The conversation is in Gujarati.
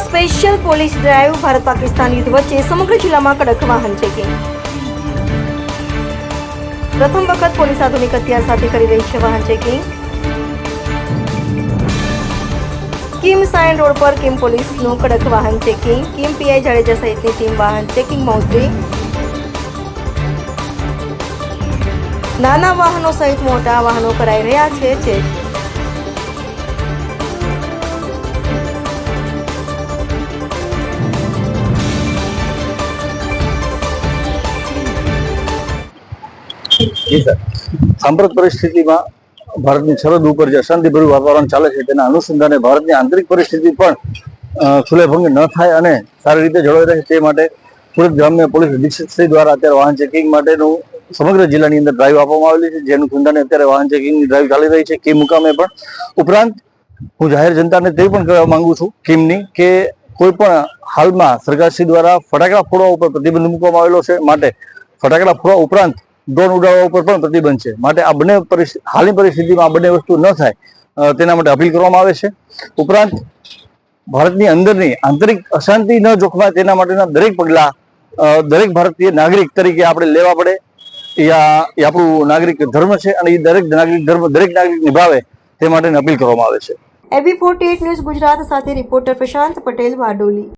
Special police drive Bharat Pakistan યુદ્ધ વચ્ચે સમગ્ર જિલ્લામાં કડક વાહન ચેકિંગ પ્રથમ વખત પોલીસ આધુનિક હથિયાર સાથે કરી રહી છે વાહન ચેકિંગ કિમ સાયન રોડ પર કિમ પોલીસનું કડક વાહન ચેકિંગ કિમ પીઆઈ જાડેજા સહિતની ટીમ વાહન ચેકિંગમાં ઉતરી. નાના વાહનો સહિત મોટા વાહનો કરાઈ રહ્યા છે ચેક જી સાંપ્રત પરિસ્થિતિમાં ભારતની સરહદ ઉપર જે અશાંતિભર્યું વાતાવરણ ચાલે છે તેના અનુસંધાને ભારતની આંતરિક પરિસ્થિતિ પણ સુલેભંગ ન થાય અને સારી રીતે જળવાઈ રહે તે માટે સુરત ગ્રામ્ય પોલીસ અધિક્ષકશ્રી દ્વારા અત્યારે વાહન ચેકિંગ માટેનું સમગ્ર જિલ્લાની અંદર ડ્રાઈવ આપવામાં આવેલી છે. જેનું અનુસંધાને અત્યારે વાહન ચેકિંગની ડ્રાઈવ ચાલી રહી છે. કે મુકામે પણ. ઉપરાંત, હું જાહેર જનતાને તે પણ કહેવા માંગુ છું, કિમની, કે કોઈ પણ હાલમાં સરકારશ્રી દ્વારા ફટાકડા ફોડવા ઉપર પ્રતિબંધ મૂકવામાં આવેલો છે. માટે ફટાકડા ફોડવા ઉપરાંત ડ્રોન ઉડાવવા ઉપર પણ પ્રતિબંધ છે. માટે આ બંને હાલની પરિસ્થિતિમાં આ બંને વસ્તુ ન થાય તેના માટે અપીલ કરવામાં આવે છે. ઉપરાંત, ભારતની અંદરની આંતરિક અશાંતિ ન જોખમાય તેના માટેના દરેક પગલાં દરેક ભારતીય નાગરિક તરીકે આપણે લેવા પડે. એ આપણું નાગરિક ધર્મ છે અને એ દરેક નાગરિક ધર્મ, દરેક નાગરિક નિભાવે તે માટેની અપીલ કરવામાં આવે છે. એબી ફોર્ટી ન્યૂઝ ગુજરાત સાથે રિપોર્ટર પ્રશાંત પટેલ વાડોલી.